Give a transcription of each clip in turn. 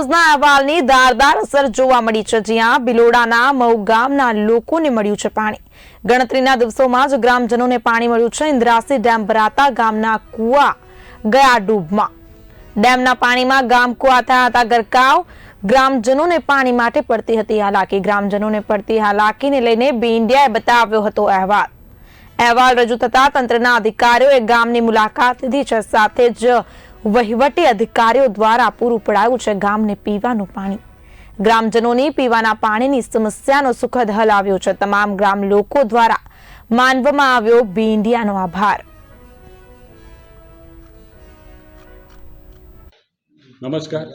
અહેવાલની ધારદાર અસર જોવા મળી છે, જ્યાં બિલોડાના મઉ ગામના લોકોને મળ્યું છે પાણી. ગણતરીના દિવસોમાં જ ગ્રામજનોને પાણી મળ્યું છે. ઇન્દ્રાસી ડેમ ભરાતા ગામના કુવા ગયા ડૂબમાં. ડેમના પાણીમાં ગામ કુવા થયા હતા. ગરકાવ ગ્રામજનોને પાણી માટે પડતી હતી. હાલાકી ગ્રામજનોને પડતી હાલાકીને લઈને બિંડિયાએ બતાવ્યો હતો અહેવાલ. અહેવાલ રજૂ થતા તંત્રના અધિકારીઓએ ગામની મુલાકાત લીધી છે. સાથે જ વહીવટી અધિકારીઓ દ્વારા પૂરું પડાયું છે ગામને પીવાનું પાણી. ગ્રામજનોની પીવાના પાણીની સમસ્યાનો સુખદ હલ આવ્યો છે. તમામ ગ્રામ લોકો દ્વારા માનવામાં આવ્યો બી ઇન્ડિયાનો આભાર. નમસ્કાર.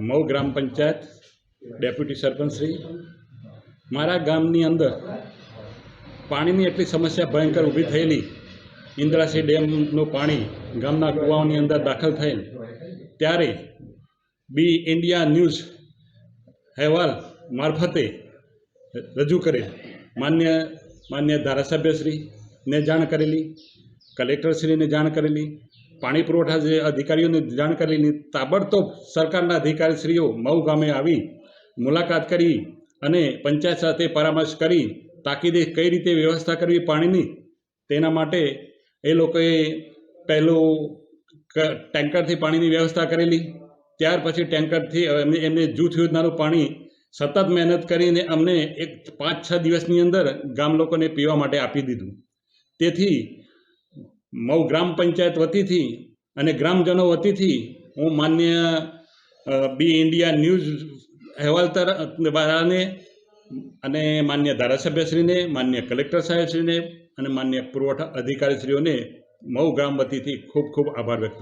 મઉ ગ્રામ પંચાયત ડેપ્યુટી સરપંચશ્રી મારા ગામની અંદર પાણીની એટલી સમસ્યા ભયંકર ઊભી થયેલી ઇન્દ્રાસી ડેમનું પાણી ગામના કુવાઓની અંદર દાખલ થયેલ. ત્યારે બી ઇન્ડિયા ન્યૂઝ અહેવાલ મારફતે રજૂ કરેલ. માન્ય માન્ય ધારાસભ્યશ્રીને જાણ કરેલી, કલેક્ટરશ્રીને જાણ કરેલી, પાણી પુરવઠા જે અધિકારીઓને જાણ કરેલી, તાબડતોબ સરકારના અધિકારીશ્રીઓ મઉ ગામે આવી મુલાકાત કરી અને પંચાયત સાથે પરામર્શ કરી, તાકીદે કઈ રીતે વ્યવસ્થા કરવી પાણીની, તેના માટે એ લોકોએ પહેલું ટેન્કરથી પાણીની વ્યવસ્થા કરેલી. ત્યાર પછી ટેન્કરથી એમને એમને જૂથ યોજનાનું પાણી. સતત મહેનત કરીને અમને એક પાંચ, છ દિવસની અંદર ગામ લોકોને પીવા માટે આપી દીધું. તેથી મઉ ગ્રામ પંચાયત વતીથી અને ગ્રામજનો વતીથી હું માન્ય બી ઇન્ડિયા ન્યૂઝ અહેવાલ વાળાને અને માન્ય ધારાસભ્યશ્રીને, માન્ય કલેક્ટર સાહેબશ્રીને અને માન્ય પુરવઠા અધિકારીશ્રીઓને મઉ ગ્રામ વતીથી ખૂબ ખૂબ આભાર વ્યક્ત